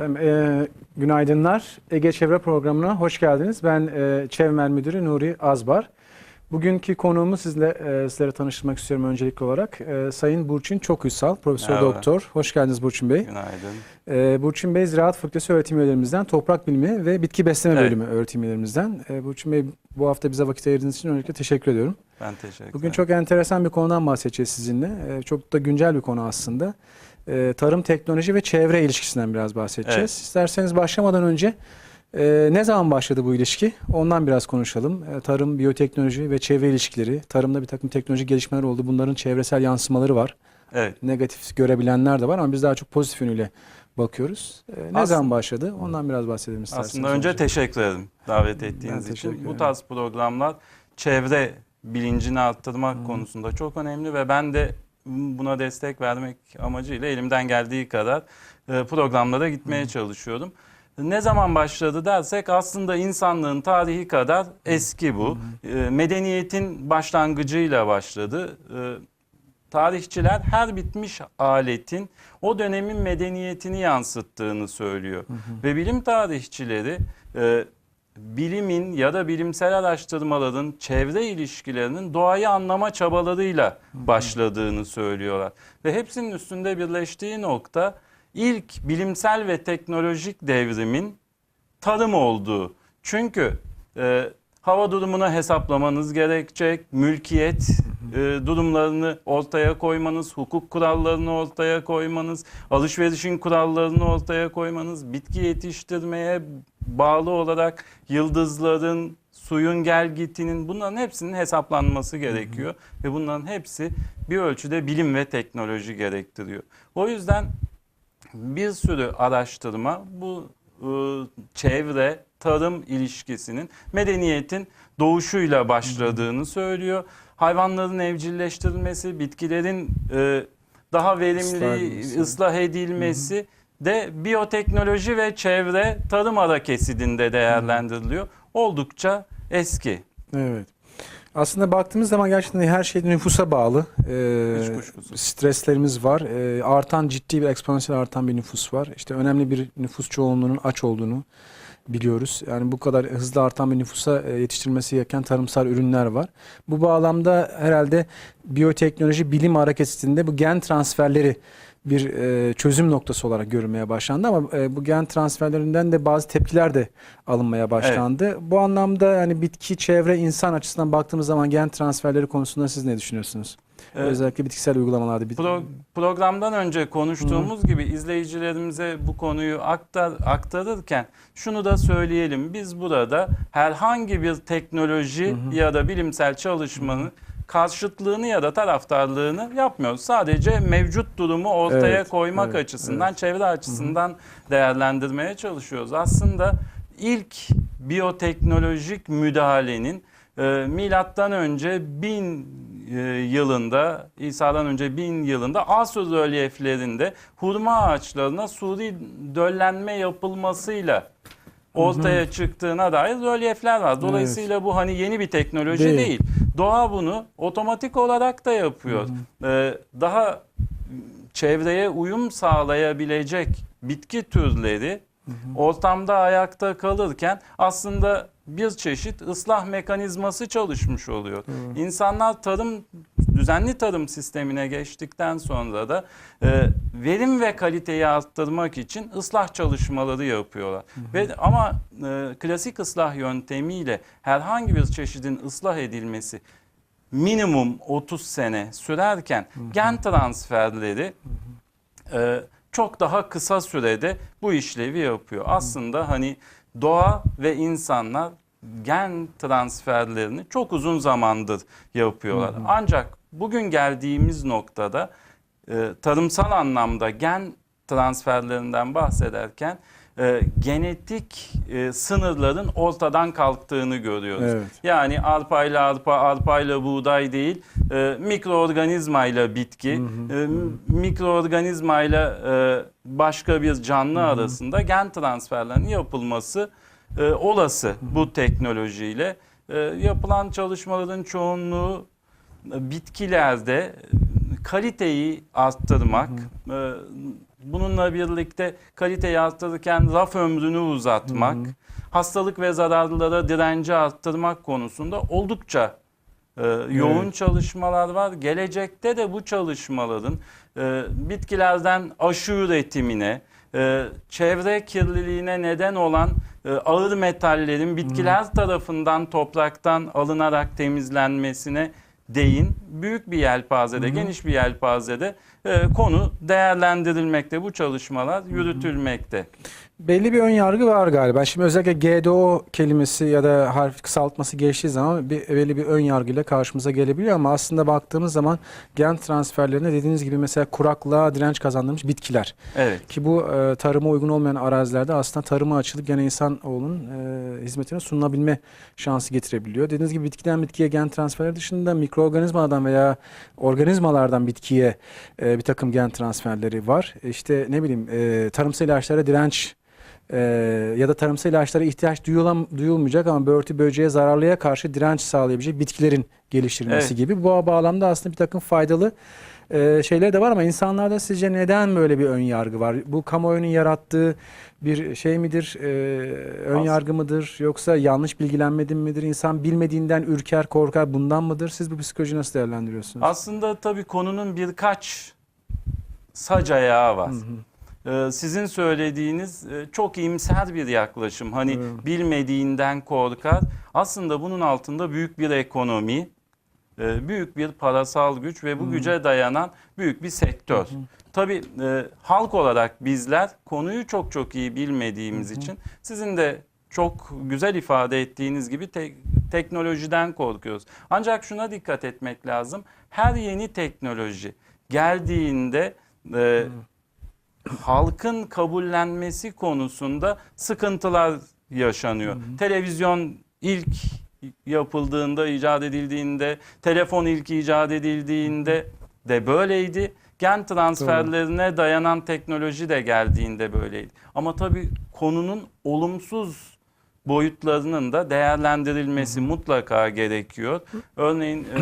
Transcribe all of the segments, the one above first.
Efendim, e, günaydınlar. Ege Çevre Programı'na hoş geldiniz. Ben e, Çevmer Müdürü Nuri Azbar. Bugünkü konuğumu sizle e, sizlere tanıştırmak istiyorum öncelikli olarak. E, Sayın Burçin Çokuysal, Profesör Merhaba. Doktor. Hoş geldiniz Burçin Bey. Günaydın. E, Burçin Bey Ziraat Fakültesi öğretim üyelerimizden, Toprak Bilimi ve Bitki Besleme Evet. Bölümü öğretim üyelerimizden. E, Burçin Bey bu hafta bize vakit ayırdığınız için öncelikle teşekkür ediyorum. Ben teşekkür Bugün ederim. çok enteresan bir konudan bahsedeceğiz sizinle. Ee, Çok da güncel bir konu aslında. Ee, Tarım, teknoloji ve çevre ilişkisinden biraz bahsedeceğiz. Evet. İsterseniz başlamadan önce e, ne zaman başladı bu ilişki? Ondan biraz konuşalım. Ee, Tarım, biyoteknoloji ve çevre ilişkileri. Tarımda bir takım teknolojik gelişmeler oldu. Bunların çevresel yansımaları var. Evet. Negatif görebilenler de var ama biz daha çok pozitif yönüyle bakıyoruz. Ee, Ne Aslında- zaman başladı? Ondan biraz bahsedelim isterseniz. Aslında önce teşekkür ederim davet ettiğiniz teşekkür için. Bu tarz programlar çevre bilincini arttırmak konusunda çok önemli ve ben de buna destek vermek amacıyla elimden geldiği kadar e, programlara gitmeye çalışıyorum. Ne zaman başladı dersek aslında insanlığın tarihi kadar eski bu. E, Medeniyetin başlangıcıyla başladı. E, tarihçiler her bitmiş aletin o dönemin medeniyetini yansıttığını söylüyor. Ve bilim tarihçileri bilimin ya da bilimsel araştırmaların çevre ilişkilerinin doğayı anlama çabalarıyla başladığını söylüyorlar. Ve hepsinin üstünde birleştiği nokta ilk bilimsel ve teknolojik devrimin tarım olduğu. Çünkü e, hava durumunu hesaplamanız gerekecek, mülkiyet e, durumlarını ortaya koymanız, hukuk kurallarını ortaya koymanız, alışverişin kurallarını ortaya koymanız, bitki yetiştirmeye bağlı olarak yıldızların, suyun gelgitinin bunların hepsinin hesaplanması gerekiyor ve bunların hepsi bir ölçüde bilim ve teknoloji gerektiriyor. O yüzden bir sürü araştırma bu e, çevre tarım ilişkisinin medeniyetin doğuşuyla başladığını söylüyor. Hayvanların evcilleştirilmesi, bitkilerin e, daha verimli edilmesi. ıslah edilmesi de biyoteknoloji ve çevre tarım ara kesidinde değerlendiriliyor. Oldukça eski. Evet. Aslında baktığımız zaman gerçekten her şey nüfusa bağlı. Ee, streslerimiz var. Ee, artan ciddi bir eksponansiyel artan bir nüfus var. İşte önemli bir nüfus çoğunluğunun aç olduğunu biliyoruz. Yani bu kadar hızlı artan bir nüfusa e, yetiştirilmesi gereken tarımsal ürünler var. Bu bağlamda herhalde biyoteknoloji bilim hareketinde bu gen transferleri bir e, çözüm noktası olarak görülmeye başlandı ama e, bu gen transferlerinden de bazı tepkiler de alınmaya başlandı. Bu anlamda yani bitki, çevre, insan açısından baktığımız zaman gen transferleri konusunda siz ne düşünüyorsunuz? Ee, Özellikle bitkisel uygulamalarda. Pro- programdan önce konuştuğumuz gibi izleyicilerimize bu konuyu aktar, aktarırken şunu da söyleyelim. Biz burada herhangi bir teknoloji ya da bilimsel çalışmanın karşıtlığını ya da taraftarlığını yapmıyoruz. Sadece mevcut durumu ortaya Evet, koymak evet, açısından, çevre açısından değerlendirmeye çalışıyoruz. Aslında ilk biyoteknolojik müdahalenin e, milattan önce 1000 e, yılında İsa'dan önce 1000 yılında Asur rölyeflerinde hurma ağaçlarına suri döllenme yapılmasıyla ortaya çıktığına dair rölyefler var. Dolayısıyla bu hani yeni bir teknoloji Değil. değil. Doğa bunu otomatik olarak da yapıyor. Ee, daha çevreye uyum sağlayabilecek bitki türleri ortamda ayakta kalırken aslında bir çeşit ıslah mekanizması çalışmış oluyor. İnsanlar tarım düzenli tarım sistemine geçtikten sonra da e, verim ve kaliteyi arttırmak için ıslah çalışmaları yapıyorlar. Ve ama e, klasik ıslah yöntemiyle herhangi bir çeşidin ıslah edilmesi minimum 30 sene sürerken gen transferleri e, çok daha kısa sürede bu işlevi yapıyor. Aslında hani doğa ve insanlar gen transferlerini çok uzun zamandır yapıyorlar. Ancak bugün geldiğimiz noktada e, tarımsal anlamda gen transferlerinden bahsederken e, genetik e, sınırların ortadan kalktığını görüyoruz. Evet. Yani arpayla arpa, arpayla buğday değil, e, mikroorganizmayla bitki, e, mikroorganizmayla e, başka bir canlı arasında gen transferlerinin yapılması e, olası bu teknolojiyle. E, yapılan çalışmaların çoğunluğu e, bitkilerde kaliteyi arttırmak, e, bununla birlikte kaliteyi arttırırken raf ömrünü uzatmak, hastalık ve zararlılara direnci arttırmak konusunda oldukça e, yoğun Evet. çalışmalar var. Gelecekte de bu çalışmaların e, bitkilerden aşı üretimine, e, çevre kirliliğine neden olan e, ağır metallerin bitkiler tarafından topraktan alınarak temizlenmesine değin büyük bir yelpazede, geniş bir yelpazede e, konu değerlendirilmekte. Bu çalışmalar yürütülmekte. Belli bir ön yargı var galiba. Şimdi özellikle GDO kelimesi ya da harf kısaltması geçtiği zaman bir, belli bir ön yargıyla karşımıza gelebiliyor ama aslında baktığımız zaman gen transferlerinde dediğiniz gibi mesela kuraklığa direnç kazandırmış bitkiler. Evet. Ki bu e, tarıma uygun olmayan arazilerde aslında tarıma açılıp gene insanoğlunun e, hizmetine sunulabilme şansı getirebiliyor. Dediğiniz gibi bitkiden bitkiye gen transferleri dışında mikroorganizmalardan veya organizmalardan bitkiye e, bir takım gen transferleri var. İşte ne bileyim e, tarımsal ilaçlara direnç e, ya da tarımsal ilaçlara ihtiyaç duyulam, duyulmayacak ama börtü böceğe zararlıya karşı direnç sağlayabilecek bitkilerin geliştirilmesi Evet. gibi. Bu bağlamda aslında bir takım faydalı e, şeyler de var ama insanlarda sizce neden böyle bir ön yargı var? Bu kamuoyunun yarattığı bir şey midir? E, ön yargı mıdır? Yoksa yanlış bilgilenmedin midir? İnsan bilmediğinden ürker, korkar bundan mıdır? Siz bu psikolojiyi nasıl değerlendiriyorsunuz? Aslında tabii konunun birkaç sac ayağı var. Hı hı. Ee, sizin söylediğiniz e, çok iyimser bir yaklaşım. Hani Evet. bilmediğinden korkar. Aslında bunun altında büyük bir ekonomi, e, büyük bir parasal güç ve bu güce dayanan büyük bir sektör. Tabii e, halk olarak bizler konuyu çok çok iyi bilmediğimiz için sizin de çok güzel ifade ettiğiniz gibi te- teknolojiden korkuyoruz. Ancak şuna dikkat etmek lazım. Her yeni teknoloji geldiğinde e, halkın kabullenmesi konusunda sıkıntılar yaşanıyor. Televizyon ilk yapıldığında, icat edildiğinde, telefon ilk icat edildiğinde de böyleydi. Gen transferlerine dayanan teknoloji de geldiğinde böyleydi. Ama tabii konunun olumsuz boyutlarının da değerlendirilmesi mutlaka gerekiyor. Örneğin e,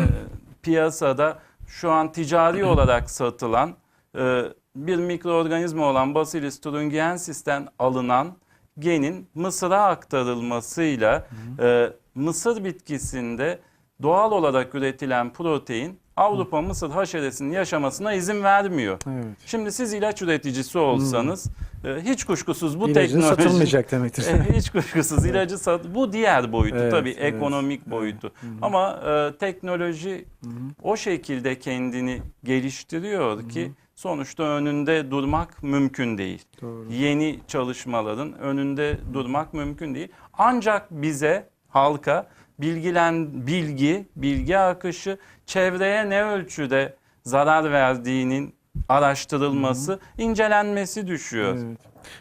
piyasada şu an ticari olarak satılan e, bir mikroorganizma olan Bacillus thuringiensis'ten alınan genin Mısır'a aktarılmasıyla e, Mısır bitkisinde doğal olarak üretilen protein Avrupa Mısır haşeresinin yaşamasına izin vermiyor. Evet. Şimdi siz ilaç üreticisi olsanız e, hiç kuşkusuz bu İlacın teknoloji satılmayacak demektir. e, hiç kuşkusuz ilacı sat bu diğer boyutu Evet, tabii evet, ekonomik evet. boyutu. Ama e, teknoloji o şekilde kendini geliştiriyor ki sonuçta önünde durmak mümkün değil. Doğru. Yeni çalışmaların önünde durmak mümkün değil. Ancak bize halka bilgilen bilgi, bilgi akışı çevreye ne ölçüde zarar verdiğinin araştırılması, incelenmesi düşüyor. Evet.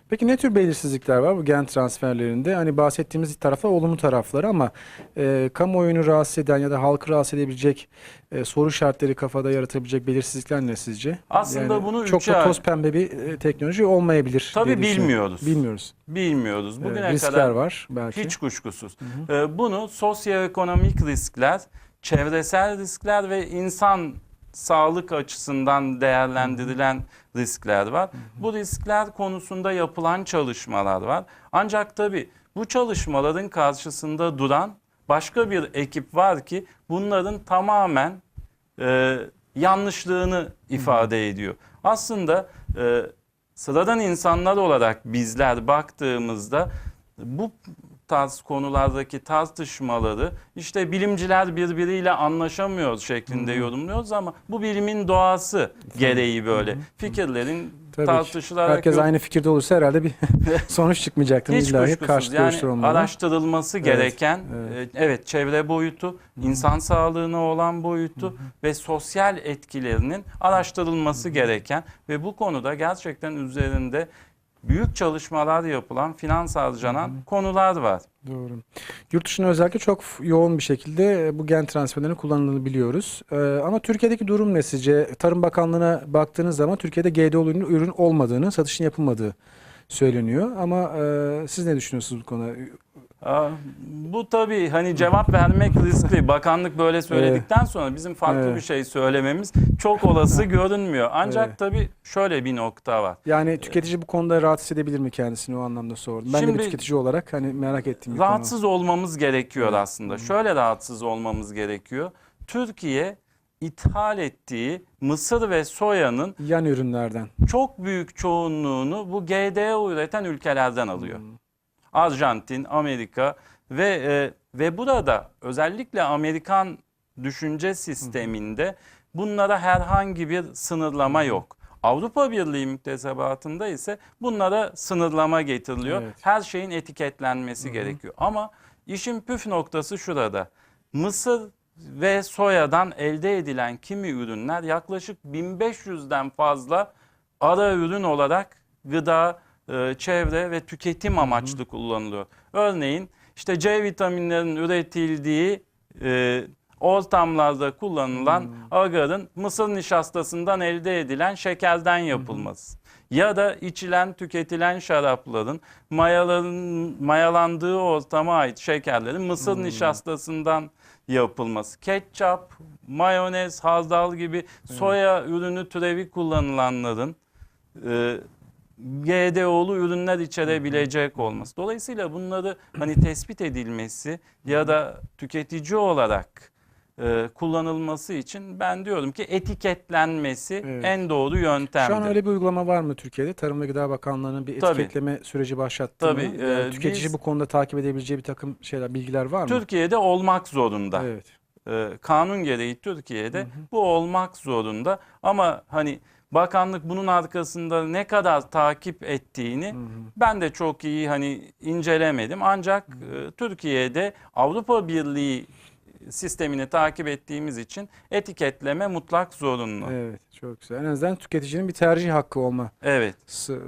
Peki ne tür belirsizlikler var bu gen transferlerinde? Hani bahsettiğimiz taraflar olumlu tarafları ama e, kamuoyunu rahatsız eden ya da halkı rahatsız edebilecek e, soru işaretleri kafada yaratabilecek belirsizlikler ne sizce? Aslında bunu çok da toz pembe bir e, teknoloji olmayabilir. Tabii bilmiyoruz. Bilmiyoruz. Bilmiyoruz. E, Bugüne riskler kadar var belki. hiç kuşkusuz. Ee, bunu sosyoekonomik riskler, çevresel riskler ve insan sağlık açısından değerlendirilen riskler var. Bu riskler konusunda yapılan çalışmalar var. Ancak tabii bu çalışmaların karşısında duran başka bir ekip var ki bunların tamamen e, yanlışlığını ifade ediyor. Aslında e, sıradan insanlar olarak bizler baktığımızda bu tarz konulardaki tartışmaları işte bilimciler birbiriyle anlaşamıyor şeklinde yorumluyoruz ama bu bilimin doğası gereği böyle. Fikirlerin Tabii tartışılarak Herkes yok- aynı fikirde olursa herhalde bir sonuç çıkmayacaktır. hiç İlla hep kuşkusuz. yani araştırılması gereken evet. e, evet çevre boyutu, insan sağlığına olan boyutu ve sosyal etkilerinin araştırılması gereken ve bu konuda gerçekten üzerinde büyük çalışmalar yapılan, finans harcanan konular var. Doğru. Yurt dışında özellikle çok yoğun bir şekilde e, bu gen transferlerinin kullanıldığını biliyoruz. Ee, ama Türkiye'deki durum ne sizce? Tarım Bakanlığı'na baktığınız zaman Türkiye'de GDO'lu ürün, ürün olmadığını, satışın yapılmadığı söyleniyor. Ama e, siz ne düşünüyorsunuz bu konuda? Bu tabii hani cevap vermek riskli. Bakanlık böyle söyledikten sonra bizim farklı Evet. bir şey söylememiz çok olası görünmüyor. Ancak Evet. tabii şöyle bir nokta var. Yani tüketici bu konuda rahatsız edebilir mi kendisini o anlamda sordum. Ben de Şimdi- bir tüketici olarak hani merak ettiğim bir konu. Rahatsız olmamız gerekiyor Evet. aslında. Şöyle rahatsız olmamız gerekiyor. Türkiye ithal ettiği mısır ve soyanın Yan ürünlerden. çok büyük çoğunluğunu bu GDO üreten ülkelerden alıyor. Hmm. Arjantin, Amerika ve e, ve burada özellikle Amerikan düşünce sisteminde bunlara herhangi bir sınırlama yok. Avrupa Birliği müktesebatında ise bunlara sınırlama getiriliyor. Evet. Her şeyin etiketlenmesi gerekiyor. Ama işin püf noktası şurada. Mısır ve soyadan elde edilen kimi ürünler yaklaşık 1500'den fazla ara ürün olarak gıda, e, çevre ve tüketim amaçlı kullanılıyor. Örneğin işte C vitaminlerinin üretildiği e, ortamlarda kullanılan agarın mısır nişastasından elde edilen şekerden yapılması. Ya da içilen, tüketilen şarapların mayaların mayalandığı ortama ait şekerlerin mısır nişastasından yapılması. Ketçap, mayonez, hardal gibi soya ürünü türevi kullanılanların e, GDO'lu ürünler içerebilecek olması. Dolayısıyla bunları hani tespit edilmesi ya da tüketici olarak e, kullanılması için ben diyorum ki etiketlenmesi Evet. en doğru yöntemdir. Şu an öyle bir uygulama var mı Türkiye'de? Tarım ve Gıda Bakanlığı'nın bir Tabii. etiketleme süreci başlattı Tabii, mı? e, tüketici biz- bu konuda takip edebileceği bir takım şeyler, bilgiler var mı? Türkiye'de olmak zorunda. Evet. e, kanun gereği Türkiye'de bu olmak zorunda ama hani bakanlık bunun arkasında ne kadar takip ettiğini ben de çok iyi hani incelemedim ancak e, Türkiye'de Avrupa Birliği sistemini takip ettiğimiz için etiketleme mutlak zorunlu. Evet. Evet, çok güzel. En azından tüketicinin bir tercih hakkı olma sı-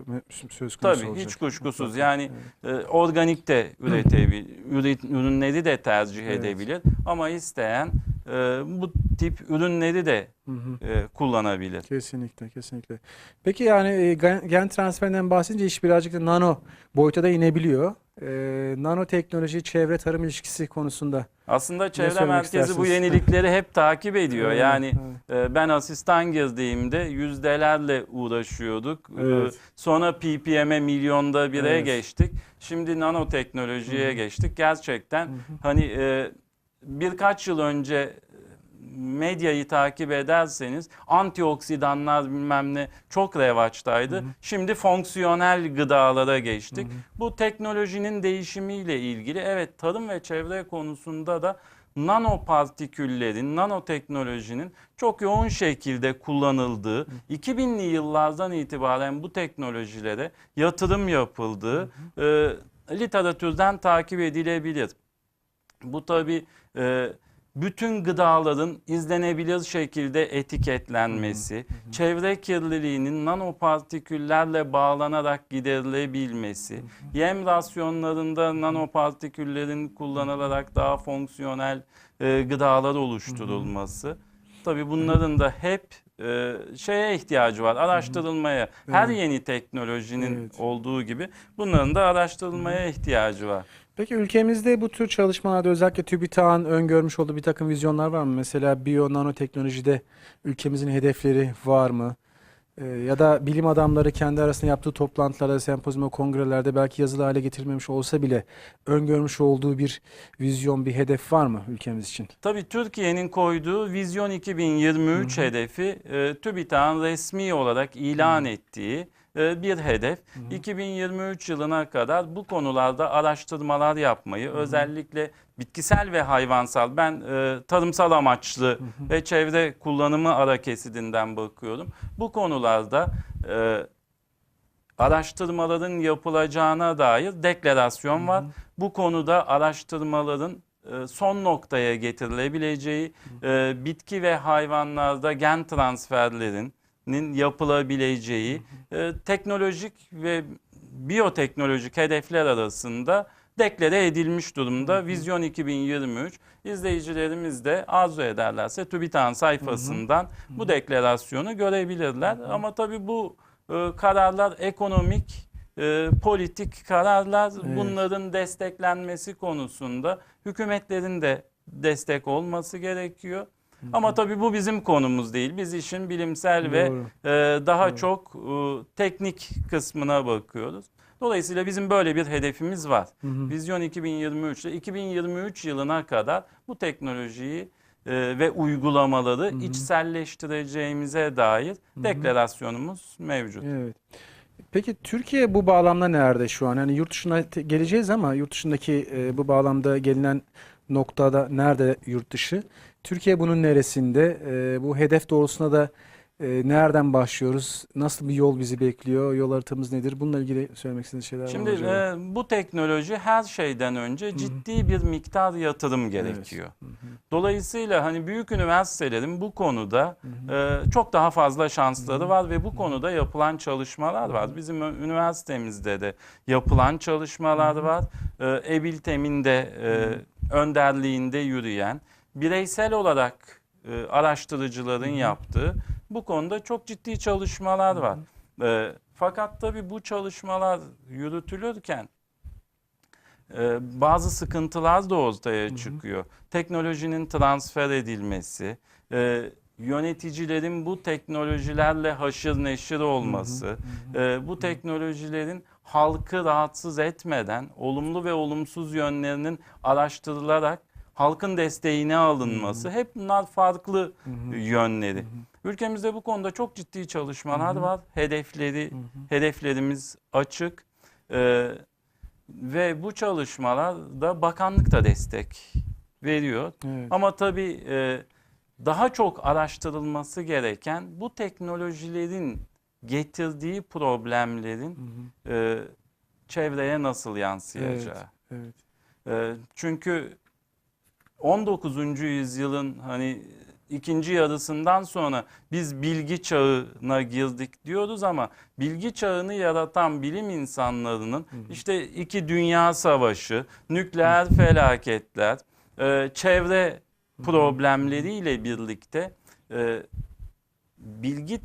söz konusu Tabii olacak. hiç kuşkusuz Mutlaka. yani e, organik de üretebilir, üret- ürünleri de tercih Evet. edebilir ama isteyen e, bu tip ürünleri de Hı hı. e, kullanabilir. Kesinlikle, kesinlikle. Peki yani e, gen, transferinden bahsedince iş birazcık da nano boyuta da inebiliyor. E, nanoteknoloji çevre tarım ilişkisi konusunda. Aslında çevre merkezi bu istersiniz? yenilikleri hep takip ediyor. Evet, yani evet. e, ben asistan girdiğimde yüzdelerle uğraşıyorduk. E, Evet. Sonra ppm'e milyonda bire Evet. geçtik. Şimdi nanoteknolojiye Hı hı. geçtik. Gerçekten Hı hı. hani e, birkaç yıl önce e, medyayı takip ederseniz antioksidanlar bilmem ne çok revaçtaydı. Hı hı. Şimdi fonksiyonel gıdalara geçtik. Hı hı. Bu teknolojinin değişimiyle ilgili evet tarım ve çevre konusunda da nanopartiküllerin, nanoteknolojinin çok yoğun şekilde kullanıldığı, 2000'li yıllardan itibaren bu teknolojilere yatırım yapıldığı e, literatürden takip edilebilir. Bu tabi bütün gıdaların izlenebilir şekilde etiketlenmesi, çevre kirliliğinin nanopartiküllerle bağlanarak giderilebilmesi, yem rasyonlarında nanopartiküllerin kullanılarak daha fonksiyonel e, gıdalar oluşturulması. Tabii bunların da hep e, şeye ihtiyacı var, araştırılmaya. Her Evet. yeni teknolojinin Evet. olduğu gibi bunların da araştırılmaya ihtiyacı var. Peki ülkemizde bu tür çalışmalarda özellikle TÜBİTAK'ın öngörmüş olduğu bir takım vizyonlar var mı? Mesela biyo nanoteknolojide ülkemizin hedefleri var mı? Ee, ya da bilim adamları kendi arasında yaptığı toplantılarda, sempozyum ve kongrelerde belki yazılı hale getirilmemiş olsa bile öngörmüş olduğu bir vizyon, bir hedef var mı ülkemiz için? Tabii Türkiye'nin koyduğu Vizyon 2023 hedefi e, TÜBİTAK'ın resmi olarak ilan ettiği e, bir hedef. 2023 yılına kadar bu konularda araştırmalar yapmayı özellikle bitkisel ve hayvansal ben e, tarımsal amaçlı ve çevre kullanımı ara kesidinden bakıyorum. Bu konularda e, araştırmaların yapılacağına dair deklarasyon var. Bu konuda araştırmaların e, son noktaya getirilebileceği, e, bitki ve hayvanlarda gen transferlerinin yapılabileceği, e, teknolojik ve biyoteknolojik hedefler arasında deklare edilmiş durumda. Vizyon 2023. İzleyicilerimiz de arzu ederlerse TÜBİTAK'ın sayfasından bu deklarasyonu görebilirler. Ama tabii bu e, kararlar ekonomik e, politik kararlar Evet. bunların desteklenmesi konusunda hükümetlerin de destek olması gerekiyor. Ama tabii bu bizim konumuz değil. Biz işin bilimsel ve Doğru. e, daha Evet. çok e, teknik kısmına bakıyoruz. Dolayısıyla bizim böyle bir hedefimiz var. Hı hı. Vizyon 2023'te 2023 yılına kadar bu teknolojiyi e, ve uygulamaları hı. içselleştireceğimize dair hı. deklarasyonumuz mevcut. Evet. Peki Türkiye bu bağlamda nerede şu an? Yani yurt dışına geleceğiz ama yurt dışındaki e, bu bağlamda gelinen noktada nerede yurt dışı? Türkiye bunun neresinde? E, bu hedef doğrultusunda da e, nereden başlıyoruz? Nasıl bir yol bizi bekliyor? Yol haritamız nedir? Bununla ilgili söylemek istediğiniz şeyler var mı Şimdi e, bu teknoloji her şeyden önce hı. ciddi bir miktar yatırım gerekiyor. Hı hı, Dolayısıyla hani büyük üniversitelerin bu konuda hı hı. e, çok daha fazla şansları Hı hı. var ve bu konuda yapılan çalışmalar var. Bizim ö- üniversitemizde de yapılan çalışmalar Hı hı. var. E, Ebiltem'in de e, önderliğinde yürüyen, bireysel olarak e, araştırıcıların Hı hı. yaptığı bu konuda çok ciddi çalışmalar var. E, fakat tabii bu çalışmalar yürütülürken e, bazı sıkıntılar da ortaya hı. çıkıyor. Teknolojinin transfer edilmesi, e, yöneticilerin bu teknolojilerle haşır neşir olması, e, bu teknolojilerin halkı rahatsız etmeden olumlu ve olumsuz yönlerinin araştırılarak halkın desteğine alınması hep bunlar farklı Hı hı. yönleri. Ülkemizde bu konuda çok ciddi çalışmalar Hı hı. var. Hedefleri Hı hı. hedeflerimiz açık. Ee, ve bu çalışmalarda bakanlık da destek veriyor. Evet. Ama tabii e, daha çok araştırılması gereken bu teknolojilerin getirdiği problemlerin Hı hı. e, çevreye nasıl yansıyacağı. Evet. E, çünkü 19. yüzyılın hani ikinci yarısından sonra biz bilgi çağına girdik diyoruz ama bilgi çağını yaratan bilim insanlarının işte iki dünya savaşı, nükleer felaketler, e, çevre problemleriyle birlikte e, bilgi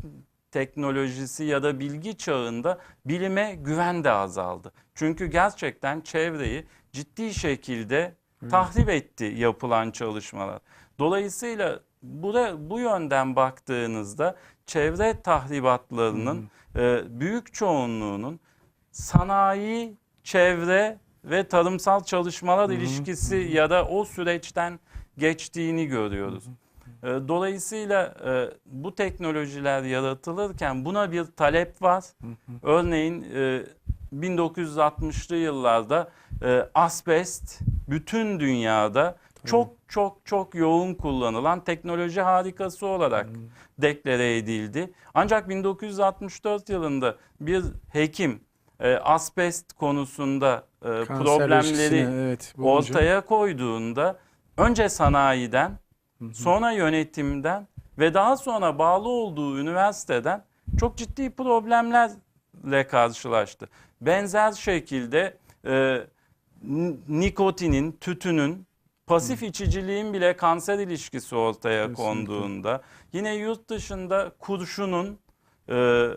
teknolojisi ya da bilgi çağında bilime güven de azaldı. Çünkü gerçekten çevreyi ciddi şekilde tahrip etti yapılan çalışmalar. Dolayısıyla bura, bu yönden baktığınızda çevre tahribatlarının e, büyük çoğunluğunun sanayi, çevre ve tarımsal çalışmalar hı, ilişkisi ya da o süreçten geçtiğini görüyoruz. E, Dolayısıyla e, bu teknolojiler yaratılırken buna bir talep var. Hı. Örneğin e, 1960'lı yıllarda e, asbest bütün dünyada çok çok çok yoğun kullanılan teknoloji harikası olarak deklare edildi. Ancak 1964 yılında bir hekim e, asbest konusunda e, Kanser problemleri evet, bulunca- ortaya koyduğunda önce sanayiden sonra yönetimden ve daha sonra bağlı olduğu üniversiteden çok ciddi problemlerle karşılaştı. Benzer şekilde e, nikotinin, tütünün, pasif içiciliğin bile kanser ilişkisi ortaya Kesinlikle. konduğunda, yine yurt dışında kurşunun e,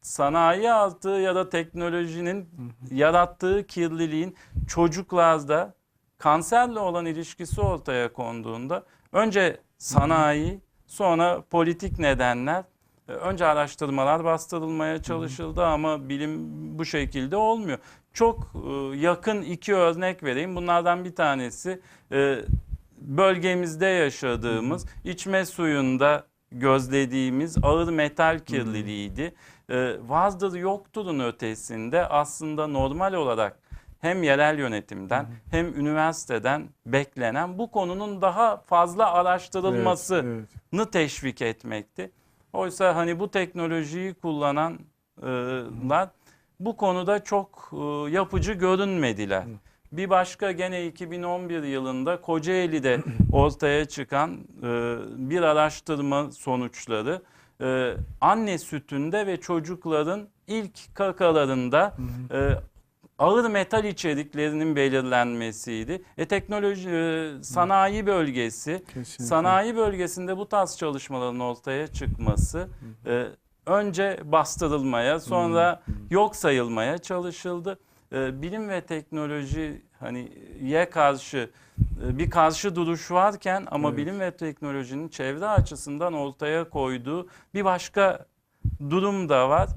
sanayi altı ya da teknolojinin yarattığı kirliliğin çocuklarda kanserle olan ilişkisi ortaya konduğunda önce sanayi sonra politik nedenler önce araştırmalar bastırılmaya çalışıldı ama bilim bu şekilde olmuyor. Çok e, yakın iki örnek vereyim. Bunlardan bir tanesi e, bölgemizde yaşadığımız içme suyunda gözlediğimiz ağır metal kirliliğiydi. E, vardır yokturun ötesinde aslında normal olarak hem yerel yönetimden hem üniversiteden beklenen bu konunun daha fazla araştırılması Evet, evet. teşvik etmekti. Oysa hani bu teknolojiyi kullananlar bu konuda çok e, yapıcı görünmediler. Bir başka gene 2011 yılında Kocaeli'de ortaya çıkan e, bir araştırma sonuçları e, anne sütünde ve çocukların ilk kakalarında ağır metal içeriklerinin belirlenmesiydi. E teknoloji e, sanayi bölgesi Kesinlikle. Sanayi bölgesinde bu tarz çalışmaların ortaya çıkması e, önce bastırılmaya sonra yok sayılmaya çalışıldı. E, bilim ve teknoloji hani ye karşı e, bir karşı duruş varken ama Evet. bilim ve teknolojinin çevre açısından ortaya koyduğu bir başka durum da var.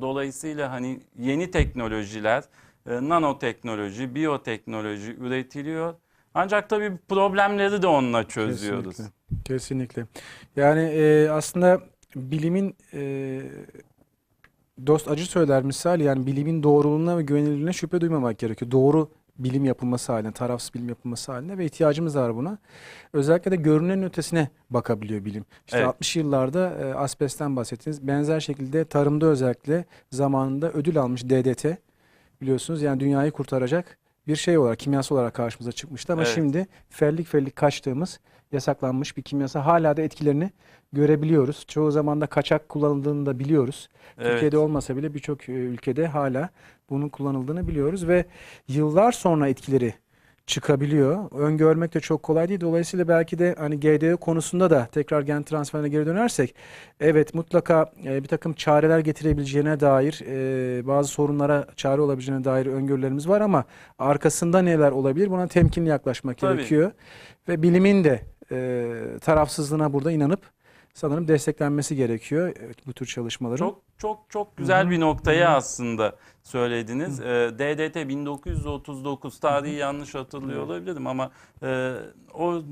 Dolayısıyla hani yeni teknolojiler, e, nanoteknoloji, biyoteknoloji üretiliyor. Ancak tabii problemleri de onunla çözüyoruz. Kesinlikle. Kesinlikle. Yani e, aslında bilimin e, dost acı söyler misal yani bilimin doğruluğuna ve güvenilirliğine şüphe duymamak gerekiyor. Doğru bilim yapılması haline, tarafsız bilim yapılması haline ve ihtiyacımız var buna. Özellikle de görünenin ötesine bakabiliyor bilim. İşte Evet. 60 yıllarda e, asbestten bahsettiniz. Benzer şekilde tarımda özellikle zamanında ödül almış DDT biliyorsunuz yani dünyayı kurtaracak bir şey olarak kimyasal olarak karşımıza çıkmıştı ama Evet. şimdi fellik fellik kaçtığımız yasaklanmış bir kimyasal hala da etkilerini görebiliyoruz. Çoğu zaman da kaçak kullanıldığını da biliyoruz. Evet. Türkiye'de olmasa bile birçok e, ülkede hala bunun kullanıldığını biliyoruz ve yıllar sonra etkileri çıkabiliyor. Öngörmek de çok kolay değil. Dolayısıyla belki de hani GDO konusunda da tekrar gen transferine geri dönersek evet mutlaka e, bir takım çareler getirebileceğine dair e, bazı sorunlara çare olabileceğine dair öngörülerimiz var ama arkasında neler olabilir buna temkinli yaklaşmak Tabii. gerekiyor. Ve bilimin de e, tarafsızlığına burada inanıp sanırım desteklenmesi gerekiyor evet, bu tür çalışmaların. Çok çok çok güzel bir noktayı aslında söylediniz. Ee, DDT 1939 tarihi yanlış hatırlıyor olabilirim ama e, o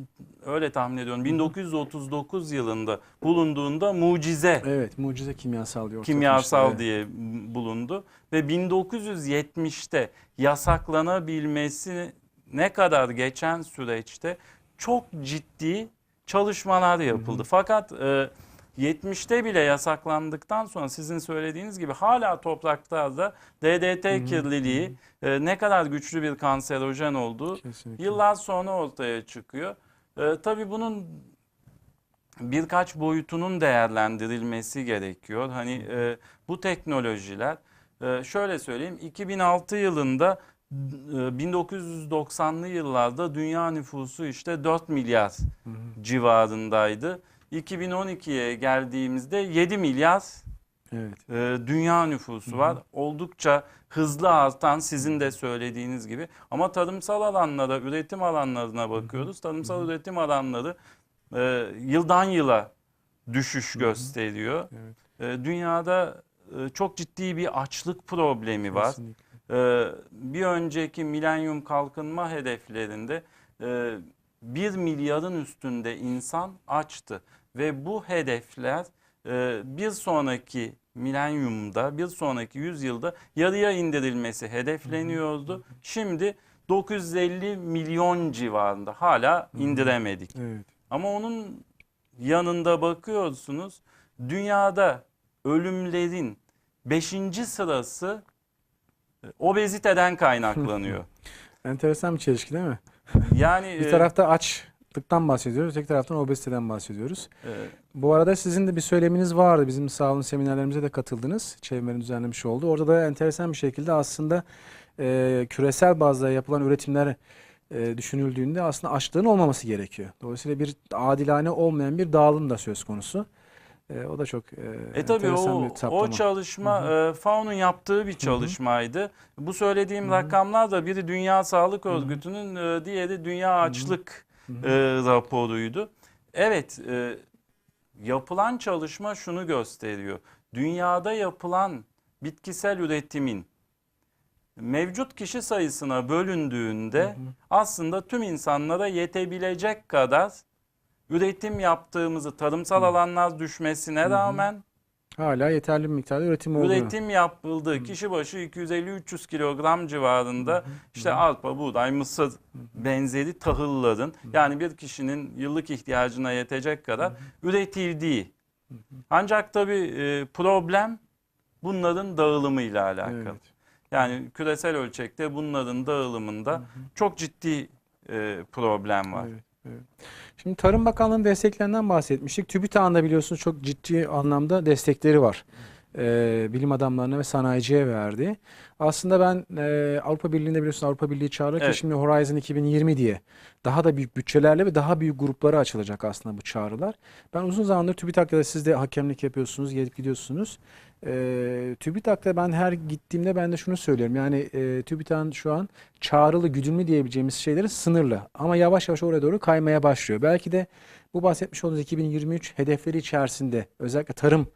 öyle tahmin ediyorum. 1939 yılında bulunduğunda mucize Evet, mucize kimyasal diyor. kimyasal diye bulundu ve 1970'te yasaklanabilmesi ne kadar geçen süreçte çok ciddi çalışmalar yapıldı. Fakat e, 70'te bile yasaklandıktan sonra sizin söylediğiniz gibi hala topraklarda DDT kirliliği e, ne kadar güçlü bir kanserojen olduğu Kesinlikle. yıllar sonra ortaya çıkıyor. E, tabii bunun birkaç boyutunun değerlendirilmesi gerekiyor. Hani e, bu teknolojiler e, şöyle söyleyeyim 2006 yılında 1990'lı yıllarda dünya nüfusu işte 4 milyar civarındaydı. 2012'ye geldiğimizde 7 milyar Evet. e, dünya nüfusu var. Oldukça hızlı artan sizin de söylediğiniz gibi. Ama tarımsal alanlara, üretim alanlarına bakıyoruz. Tarımsal üretim alanları e, yıldan yıla düşüş gösteriyor. Evet. E, dünyada e, çok ciddi bir açlık problemi var. Kesinlikle. Ee, bir önceki milenyum kalkınma hedeflerinde e, 1 milyarın üstünde insan açtı ve bu hedefler e, bir sonraki milenyumda, bir sonraki yüzyılda yarıya indirilmesi hedefleniyordu. Şimdi 950 milyon civarında hala indiremedik. Evet. Ama onun yanında bakıyorsunuz dünyada ölümlerin 5. sırası e, obeziteden kaynaklanıyor. Enteresan bir çelişki değil mi? Yani Bir e, tarafta açlıktan bahsediyoruz, öteki taraftan obeziteden bahsediyoruz. e, Bu arada sizin de bir söyleminiz vardı. Bizim sağ olun seminerlerimize de katıldınız. Çevrenin düzenlemiş oldu. Orada da enteresan bir şekilde aslında e, küresel bazda yapılan üretimler e, düşünüldüğünde aslında açlığın olmaması gerekiyor. Dolayısıyla bir adilane olmayan bir dağılım da söz konusu. E, o da çok e, E tabii o, bir o saptama. çalışma e, FAO'nun yaptığı bir çalışmaydı. Bu söylediğim rakamlar da biri Dünya Sağlık Örgütü'nün e, diğeri Dünya Açlık e, raporuydu. Evet e, yapılan çalışma şunu gösteriyor. Dünyada yapılan bitkisel üretimin mevcut kişi sayısına bölündüğünde aslında tüm insanlara yetebilecek kadar üretim yaptığımızı tarımsal alanlar düşmesine rağmen Hala yeterli bir miktarda üretim olduğunu. üretim yapıldığı kişi başı 250-300 kilogram civarında işte arpa, buğday, mısır benzeri tahılların yani bir kişinin yıllık ihtiyacına yetecek kadar üretildiği. Ancak tabii e, problem bunların dağılımıyla alakalı. Evet. Yani küresel ölçekte bunların dağılımında çok ciddi e, problem var. Evet, evet. Şimdi Tarım Bakanlığı'nın desteklerinden bahsetmiştik. TÜBİTAK'ın da biliyorsunuz çok ciddi anlamda destekleri var. e, bilim adamlarına ve sanayiciye verdi. Aslında ben e, Avrupa Birliği'nde biliyorsun Avrupa Birliği ki Evet. şimdi Horizon 2020 diye daha da büyük bütçelerle ve daha büyük gruplara açılacak aslında bu çağrılar. Ben uzun zamandır TÜBİTAK'ta da siz de hakemlik yapıyorsunuz, gelip gidiyorsunuz. E, TÜBİTAK'ta ben her gittiğimde ben de şunu söylüyorum. Yani e, TÜBİTAK'ın şu an çağrılı, güdümlü diyebileceğimiz şeyleri sınırlı. Ama yavaş yavaş oraya doğru kaymaya başlıyor. Belki de bu bahsetmiş olduğunuz 2023 hedefleri içerisinde özellikle tarım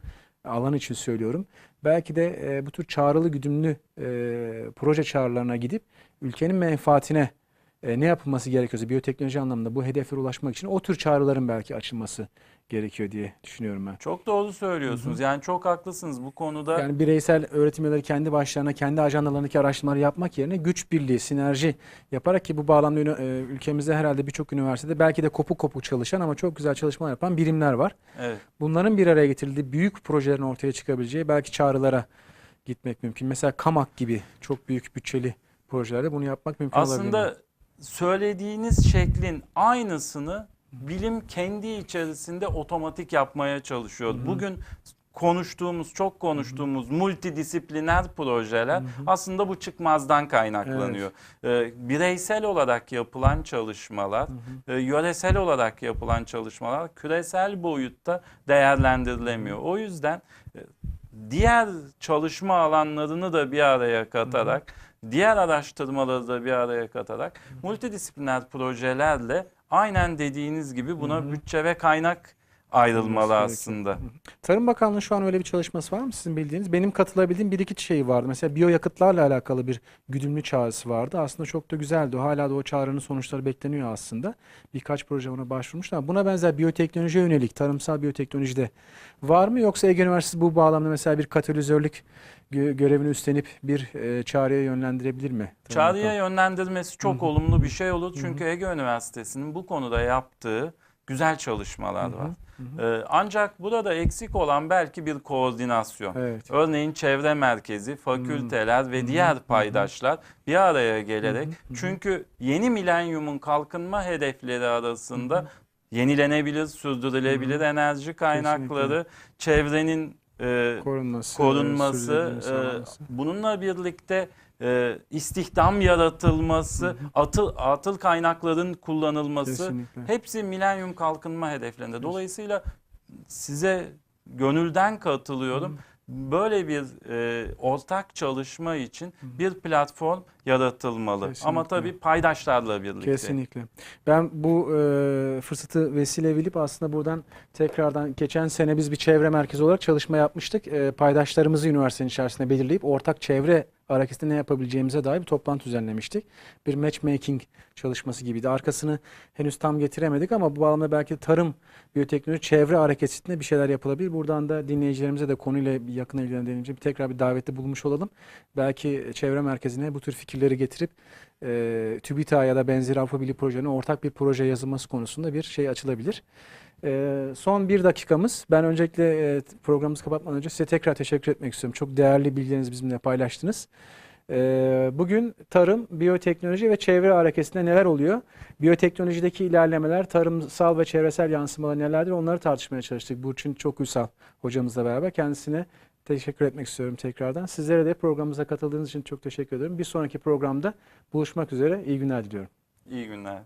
alanı için söylüyorum. Belki de e, bu tür çağrılı güdümlü e, proje çağrılarına gidip ülkenin menfaatine e, ne yapılması gerekiyorsa biyoteknoloji anlamında bu hedeflere ulaşmak için o tür çağrıların belki açılması gerekiyor diye düşünüyorum ben. Çok doğru söylüyorsunuz. Yani çok haklısınız bu konuda. Yani bireysel öğretim üyeleri kendi başlarına, kendi ajandalarındaki araştırmaları yapmak yerine güç birliği, sinerji yaparak ki bu bağlamda e, ülkemizde herhalde birçok üniversitede belki de kopuk kopuk çalışan ama çok güzel çalışmalar yapan birimler var. Evet. Bunların bir araya getirildiği büyük projelerin ortaya çıkabileceği belki çağrılara gitmek mümkün. Mesela Kamak gibi çok büyük bütçeli projelerde bunu yapmak mümkün olabilir. Aslında söylediğiniz şeklin aynısını bilim kendi içerisinde otomatik yapmaya çalışıyor. Bugün konuştuğumuz, çok konuştuğumuz multidisipliner projeler aslında bu çıkmazdan kaynaklanıyor. Ee, bireysel olarak yapılan çalışmalar, e, yöresel olarak yapılan çalışmalar küresel boyutta değerlendirilemiyor. O yüzden e, diğer çalışma alanlarını da bir araya katarak, diğer araştırmaları da bir araya katarak multidisipliner projelerle aynen dediğiniz gibi buna bütçe ve kaynak ayrılmalı aslında. Tarım Bakanlığı şu an öyle bir çalışması var mı sizin bildiğiniz? Benim katılabildiğim bir iki şey vardı. Mesela biyoyakıtlarla alakalı bir güdümlü çağrısı vardı. Aslında çok da güzeldi. Hala da o çağrının sonuçları bekleniyor aslında. Birkaç proje ona başvurmuşlar. Buna benzer biyoteknolojiye yönelik, tarımsal biyoteknolojide var mı? Yoksa Ege Üniversitesi bu bağlamda mesela bir katalizörlük gö- görevini üstlenip bir e, çağrıya yönlendirebilir mi? Çağrıya yönlendirmesi çok olumlu bir şey olur. Çünkü Ege Üniversitesi'nin bu konuda yaptığı güzel çalışmalar var. Ee, ancak burada eksik olan belki bir koordinasyon. Evet. Örneğin çevre merkezi, fakülteler ve diğer paydaşlar bir araya gelerek çünkü yeni milenyumun kalkınma hedefleri arasında yenilenebilir, sürdürülebilir enerji kaynakları, çevrenin e, Korunması, korunması, e, bununla birlikte e, istihdam yaratılması, atıl, atıl kaynakların kullanılması Kesinlikle. hepsi milenyum kalkınma hedeflerinde. Dolayısıyla size gönülden katılıyorum. Böyle bir e, ortak çalışma için bir platform yaratılmalı. Ama Kesinlikle. tabii paydaşlarla birlikte. Kesinlikle. Ben bu e, fırsatı vesile bilip aslında buradan tekrardan geçen sene biz bir çevre merkezi olarak çalışma yapmıştık. E, paydaşlarımızı üniversitenin içerisinde belirleyip ortak çevre hareketinde ne yapabileceğimize dair bir toplantı düzenlemiştik. Bir matchmaking çalışması gibiydi. Arkasını henüz tam getiremedik ama bu bağlamda belki tarım, biyoteknoloji, çevre hareketinde bir şeyler yapılabilir. Buradan da dinleyicilerimize de konuyla yakın ilgilendirince bir tekrar bir davette bulmuş olalım. Belki çevre merkezine bu tür fikirleri getirip e, TÜBİTAK ya da benzeri Avrupa Birliği projelerine ortak bir proje yazılması konusunda bir şey açılabilir. E, son bir dakikamız. Ben öncelikle e, programımızı kapatmadan önce size tekrar teşekkür etmek istiyorum. Çok değerli bilgilerinizi bizimle paylaştınız. E, bugün tarım, biyoteknoloji ve çevre hareketinde neler oluyor? Biyoteknolojideki ilerlemeler, tarımsal ve çevresel yansımalar nelerdir? Onları tartışmaya çalıştık. Burçin Çok Uysal hocamızla beraber. Kendisine teşekkür etmek istiyorum tekrardan. Sizlere de programımıza katıldığınız için çok teşekkür ederim. Bir sonraki programda buluşmak üzere. İyi günler diliyorum. İyi günler.